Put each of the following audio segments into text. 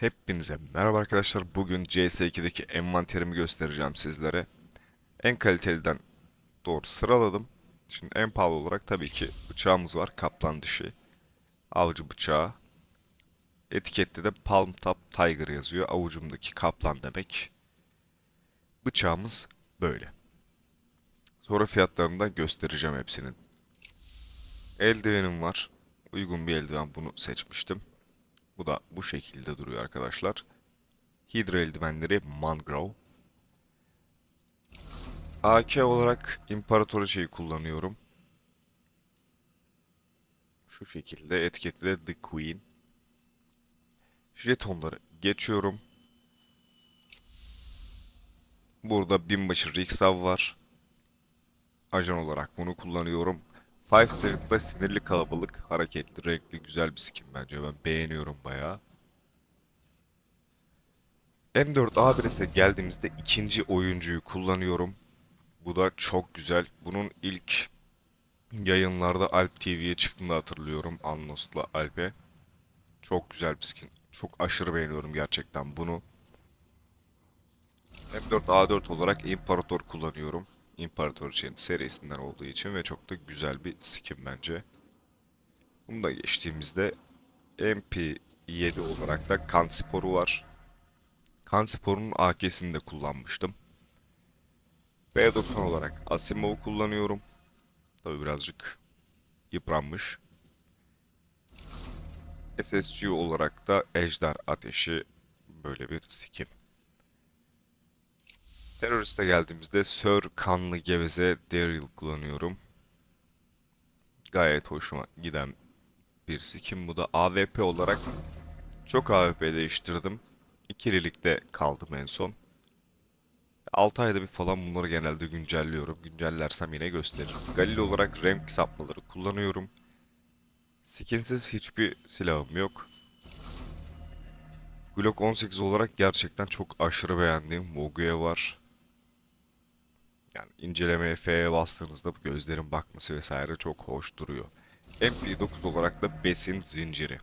Hepinize merhaba arkadaşlar. Bugün CS2'deki envanterimi göstereceğim sizlere. En kaliteliden doğru sıraladım. Şimdi en pahalı olarak tabii ki bıçağımız var. Kaplan dişi. Avcı bıçağı. Etikette de Palm Top Tiger yazıyor. Avucumdaki kaplan demek. Bıçağımız böyle. Sonra fiyatlarını da göstereceğim hepsinin. Eldivenim var. Uygun bir eldiven bunu seçmiştim. Bu da bu şekilde duruyor arkadaşlar. Hydra eldivenleri Mangrove. AK olarak İmparatoriçe'yi kullanıyorum. Şu şekilde etiketi de The Queen. Jetonları geçiyorum. Burada binbaşı Riksav var. Ajan olarak bunu kullanıyorum. Five Seven'da sinirli kalabalık, hareketli, renkli, güzel bir skin bence. Ben beğeniyorum bayağı. M4A1'e geldiğimizde ikinci oyuncuyu kullanıyorum. Bu da çok güzel. Bunun ilk yayınlarda Alp TV'ye çıktığında hatırlıyorum. Annos'la Alp'e. Çok güzel bir skin. Çok aşırı beğeniyorum gerçekten bunu. M4A4 olarak İmparator kullanıyorum. İmparator için serisinden olduğu için ve çok da güzel bir skin bence. Bunu da geçtiğimizde MP7 olarak da Kanspor'u var. Kanspor'un AK'sini de kullanmıştım. B90 olarak Asimov'u kullanıyorum. Tabi birazcık yıpranmış. SSG olarak da Ejder Ateşi böyle bir skin. Teröriste geldiğimizde Sir Kanlı Geveze Daryl kullanıyorum. Gayet hoşuma giden bir skin. Bu da AWP olarak çok AWP değiştirdim. İkililikte kaldım en son. 6 ayda bir falan bunları genelde güncelliyorum. Güncellersem yine gösteririm. Galil olarak renk sapmaları kullanıyorum. Skinsiz hiçbir silahım yok. Glock 18 olarak gerçekten çok aşırı beğendiğim Mogu'ya var. Yani incelemeye F'ye bastığınızda bu gözlerin bakması vesaire çok hoş duruyor. MP9 olarak da besin zinciri.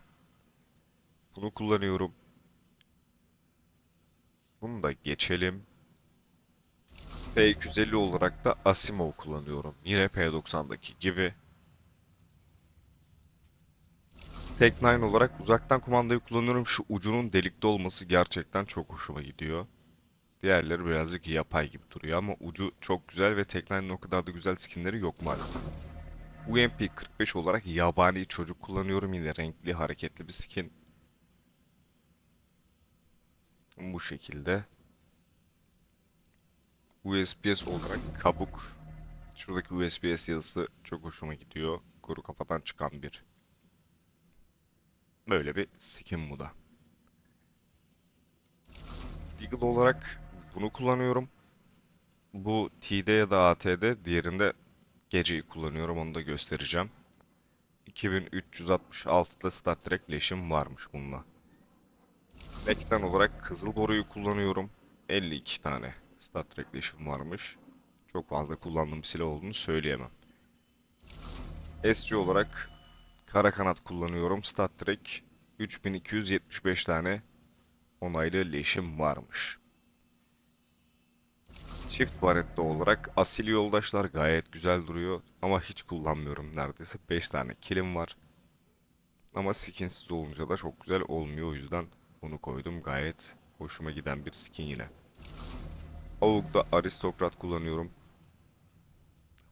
Bunu kullanıyorum. Bunu da geçelim. P250 olarak da Asimov kullanıyorum. Yine P90'daki gibi. Tek 9 olarak uzaktan kumandayı kullanıyorum. Şu ucunun delikte olması gerçekten çok hoşuma gidiyor. Diğerleri birazcık yapay gibi duruyor ama ucu çok güzel ve Tek9'ın o kadar da güzel skinleri yok maalesef. UMP 45 olarak yabani çocuk kullanıyorum. Yine renkli, hareketli bir skin. Bu şekilde. USPS olarak kabuk. Şuradaki USPS yazısı çok hoşuma gidiyor. Kuru kafadan çıkan bir. Böyle bir skin bu da. Deagle olarak bunu kullanıyorum. Bu T'de ya da AT'de, diğerinde geceyi kullanıyorum. Onu da göstereceğim. 2366'da Star Trek leşim varmış bununla. Back'ten olarak Kızıl Boru'yu kullanıyorum. 52 tane Star Trek leşim varmış. Çok fazla kullandığım silah olduğunu söyleyemem. SG olarak Kara Kanat kullanıyorum. Star Trek 3275 tane onaylı leşim varmış. Çift baretli olarak asil yoldaşlar gayet güzel duruyor ama hiç kullanmıyorum neredeyse 5 tane kilim var. Ama skinsiz olunca da çok güzel olmuyor o yüzden bunu koydum gayet hoşuma giden bir skin yine. Avuk'ta aristokrat kullanıyorum.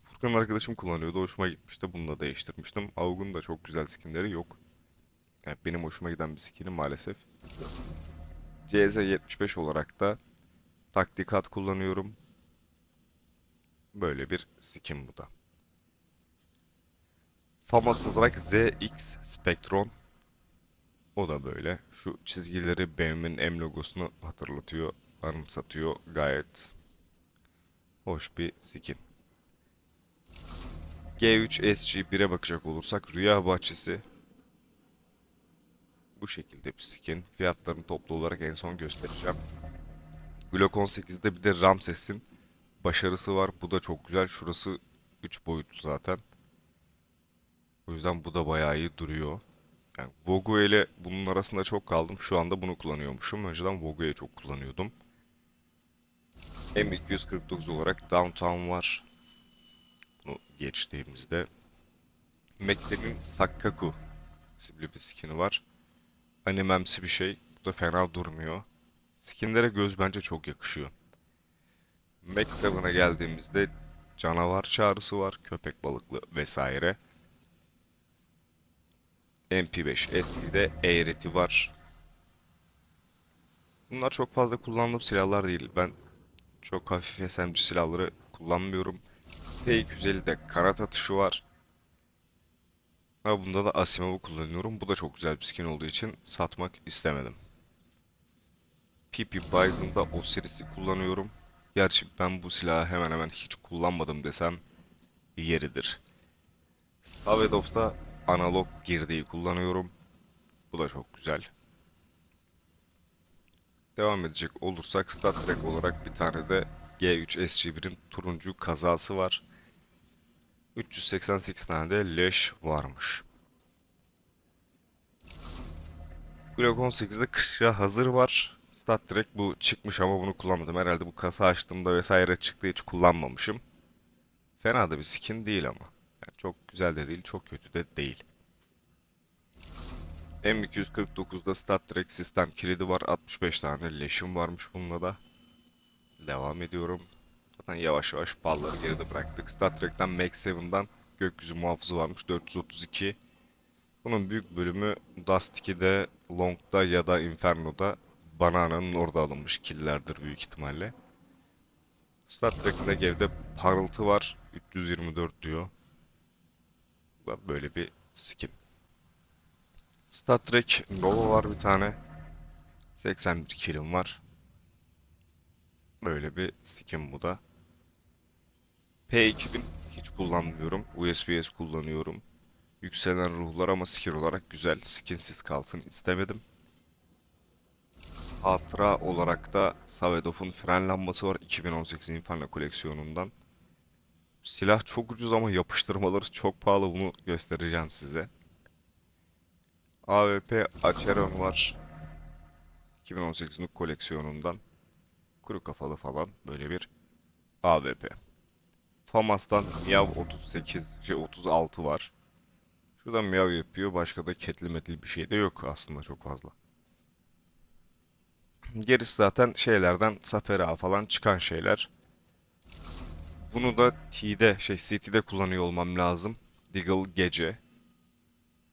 Furkan arkadaşım kullanıyordu hoşuma gitmişti bunu da değiştirmiştim. Avuk'un da çok güzel skinleri yok. Yani benim hoşuma giden bir skinim maalesef. CZ75 olarak da taktikat kullanıyorum. Böyle bir skin bu da. Famas olarak ZX Spectron. O da böyle. Şu çizgileri BMW'nin M logosunu hatırlatıyor, anımsatıyor. Gayet hoş bir skin. G3 SG1'e bakacak olursak Rüya Bahçesi bu şekilde bir skin. Fiyatlarını toplu olarak en son göstereceğim. Glock 18'de bir de Ramses'in başarısı var. Bu da çok güzel. Şurası 3 boyutlu zaten. O yüzden bu da bayağı iyi duruyor. Yani Vogue ile bunun arasında çok kaldım. Şu anda bunu kullanıyormuşum. Önceden Vogue'yi çok kullanıyordum. M249 olarak Downtown var. Bunu geçtiğimizde Mac'lerin Sakkaku isimli bir skin'i var. Animemsi bir şey. Bu da fena durmuyor. Skinlere göz bence çok yakışıyor. Mac 7'a geldiğimizde canavar çağrısı var. Köpek balıklı vesaire. MP5 SD'de eğreti var. Bunlar çok fazla kullandığım silahlar değil. Ben çok hafif SMG silahları kullanmıyorum. P250'de kanat atışı var. Ama bunda da Asimov'u kullanıyorum. Bu da çok güzel bir skin olduğu için satmak istemedim. PP Bison'da Osiris'i kullanıyorum. Gerçi ben bu silahı hemen hemen hiç kullanmadım desem yeridir. Savedov'da analog girdiği kullanıyorum. Bu da çok güzel. Devam edecek olursak Star Trek olarak bir tane de G3 SG1'in turuncu kazası var. 388 tane de leş varmış. Glock 18'de kışa hazır var. Star Trek bu çıkmış ama bunu kullanmadım. Herhalde bu kasa açtığımda vesaire çıktığı hiç kullanmamışım. Fena da bir skin değil ama. Yani çok güzel de değil, çok kötü de değil. M249'da Star Trek sistem kilidi var. 65 tane leşim varmış bununla da. Devam ediyorum. Zaten yavaş yavaş balları geride bıraktık. Star Trek'ten Max 7'dan gökyüzü muhafızı varmış 432. Bunun büyük bölümü Dust 2'de, Long'da ya da Inferno'da Banana'nın orada alınmış killlerdir büyük ihtimalle. Star Trek'in de geride parıltı var. 324 diyor. Bu böyle bir skin. Star Trek Nova var bir tane. 81 killim var. Böyle bir skin bu da. P2000 hiç kullanmıyorum. USBS kullanıyorum. Yükselen ruhlar ama skin olarak güzel. Skinsiz kalsın istemedim. Hatıra olarak da Savedov'un fren lambası var 2018 Inferno koleksiyonundan. Silah çok ucuz ama yapıştırmaları çok pahalı bunu göstereceğim size. AWP Acheron var. 2018'in koleksiyonundan. Kuru kafalı falan böyle bir AWP. Famas'tan Miyav 38, şey 36 var. Şuradan Miyav yapıyor. Başka da ketli metli bir şey de yok aslında çok fazla. Gerisi zaten şeylerden Safera falan çıkan şeyler. Bunu da T'de, şey CT'de kullanıyor olmam lazım. Deagle gece.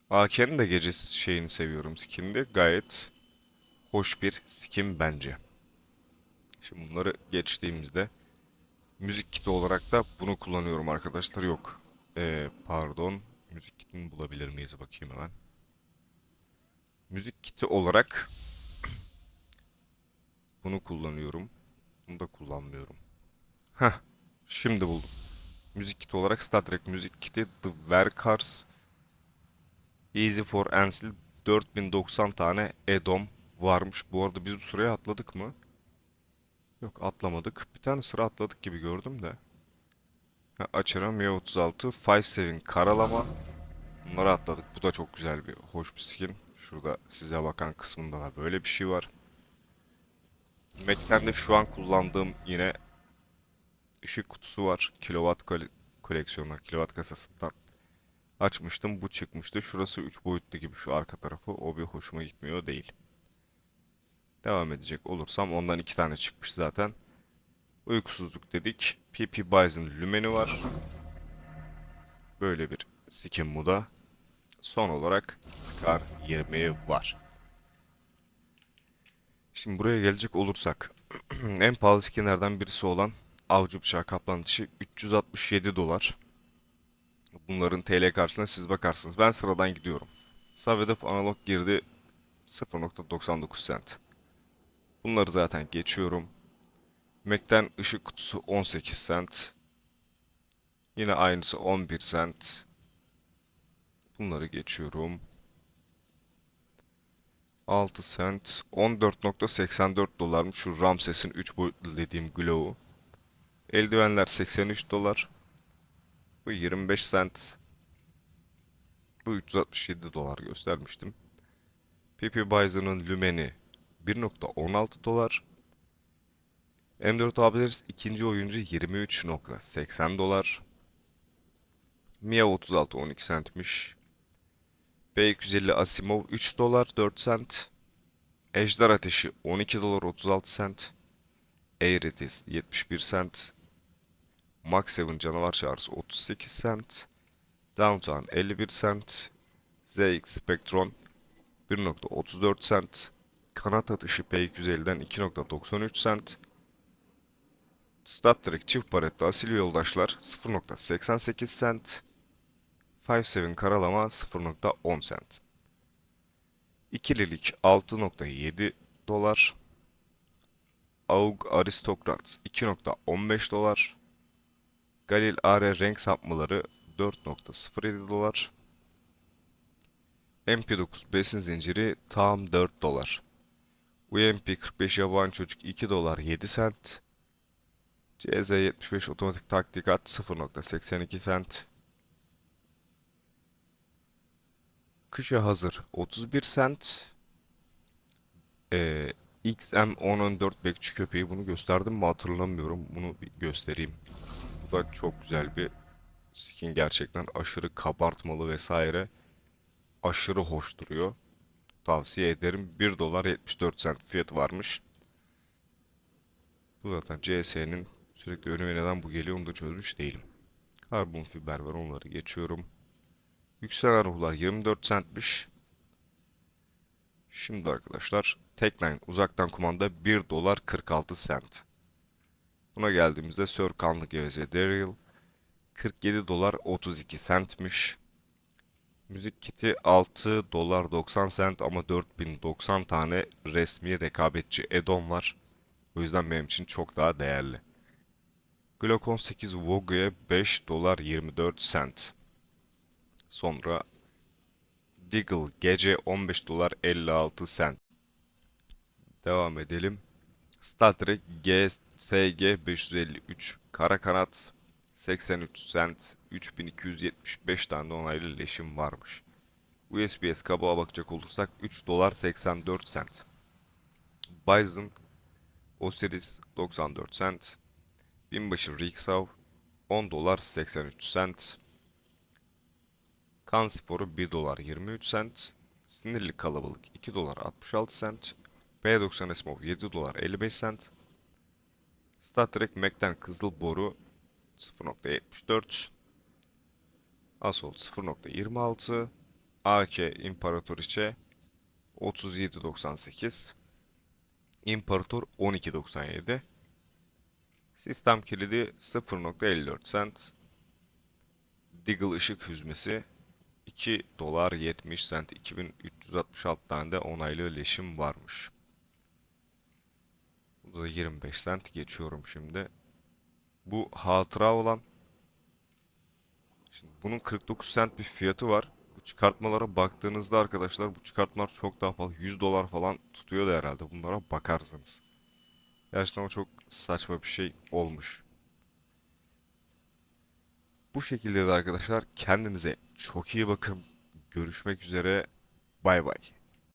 AK'nin de gece şeyini seviyorum skin'de. Gayet hoş bir skin bence. Şimdi bunları geçtiğimizde müzik kiti olarak da bunu kullanıyorum arkadaşlar. Yok. Ee, pardon. Müzik kitini bulabilir miyiz bakayım hemen. Müzik kiti olarak bunu kullanıyorum. Bunu da kullanmıyorum. Heh. Şimdi buldum. Müzik kiti olarak Star Trek müzik kiti The Werkers Easy for Ansil 4090 tane Edom varmış. Bu arada biz bu sıraya atladık mı? Yok atlamadık. Bir tane sıra atladık gibi gördüm de. Ha, Açarım M36 57 karalama. Bunları atladık. Bu da çok güzel bir hoş bir skin. Şurada size bakan kısmında da böyle bir şey var. Mac'ten de şu an kullandığım yine ışık kutusu var. Kilowatt kole koleksiyonlar, kilowatt kasasından açmıştım. Bu çıkmıştı. Şurası 3 boyutlu gibi şu arka tarafı. O bir hoşuma gitmiyor değil. Devam edecek olursam ondan iki tane çıkmış zaten. Uykusuzluk dedik. PP Bison Lümeni var. Böyle bir skin bu da. Son olarak Scar 20 var. Şimdi buraya gelecek olursak en pahalı skinlerden birisi olan Avcı Bıçağı Kaplan dişi 367 dolar. Bunların TL karşılığına siz bakarsınız. Ben sıradan gidiyorum. Savedov analog girdi 0.99 cent. Bunları zaten geçiyorum. Mac'ten ışık kutusu 18 cent. Yine aynısı 11 cent. Bunları geçiyorum. 6 cent. 14.84 dolarmış şu Ramses'in 3 boyutlu dediğim Glow'u. Eldivenler 83 dolar. Bu 25 cent. Bu 367 dolar göstermiştim. PP Bison'ın Lumen'i 1.16 dolar. M4 Abileris ikinci oyuncu 23.80 dolar. Mia 36 12 centmiş. B250 Asimov 3 dolar 4 cent. Ejder Ateşi 12 dolar 36 cent. Eiritis 71 cent. Max 7 Canavar Çağrısı 38 cent. Downtown 51 cent. ZX Spectron 1.34 cent. Kanat atışı P250'den 2.93 cent. Stat Trek çift paretli asil yoldaşlar 0.88 cent. 5.7 karalama 0.10 cent. İkililik 6.7 dolar. AUG Aristocrats 2.15 dolar. Galil AR renk sapmaları 4.07 dolar. MP9 besin zinciri tam 4 dolar. UMP 45 yaban çocuk 2 dolar 7 cent. CZ75 otomatik taktikat 0.82 cent. Kışa hazır 31 cent. Ee, XM1014 bekçi köpeği bunu gösterdim mi hatırlamıyorum. Bunu bir göstereyim. Bu da çok güzel bir skin gerçekten aşırı kabartmalı vesaire. Aşırı hoş duruyor. Tavsiye ederim. 1 dolar 74 cent fiyatı varmış. Bu zaten CS'nin sürekli önüme neden bu geliyor onu da çözmüş değilim. Karbon fiber var onları geçiyorum. Yükselen ruhlar 24 centmiş. Şimdi arkadaşlar Techline uzaktan kumanda 1 dolar 46 cent. Buna geldiğimizde Sir Kanlı Geveze Daryl 47 dolar 32 centmiş. Müzik kiti 6 dolar 90 cent ama 4090 tane resmi rekabetçi add-on var. O yüzden benim için çok daha değerli. Glock 18 Vogue'ye 5 dolar 24 cent. Sonra Deagle gece 15 dolar 56 cent. Devam edelim. Star Trek GSG 553 Kara Kanat 83 cent 3275 tane onaylı leşim varmış. USPS kabuğa bakacak olursak 3 dolar 84 cent. Bison Osiris 94 cent. Binbaşı Riksav 10 dolar 83 cent. Kan sporu 1 dolar 23 cent. Sinirli kalabalık 2 dolar 66 cent. P90 Esmov 7 dolar 55 cent. Star Trek Mac'ten Kızıl Boru 0.74 Assault 0.26 AK İmparatoriçe 37.98 İmparator 12.97 Sistem kilidi 0.54 cent Deagle ışık hüzmesi 2 dolar 70 cent 2366 tane de onaylı leşim varmış. Bu da 25 cent geçiyorum şimdi. Bu hatıra olan Şimdi bunun 49 cent bir fiyatı var. Bu çıkartmalara baktığınızda arkadaşlar bu çıkartmalar çok daha pahalı. 100 dolar falan tutuyor da herhalde. Bunlara bakarsınız. Gerçekten o çok saçma bir şey olmuş. Bu şekilde de arkadaşlar kendinize çok iyi bakın. Görüşmek üzere. Bay bay.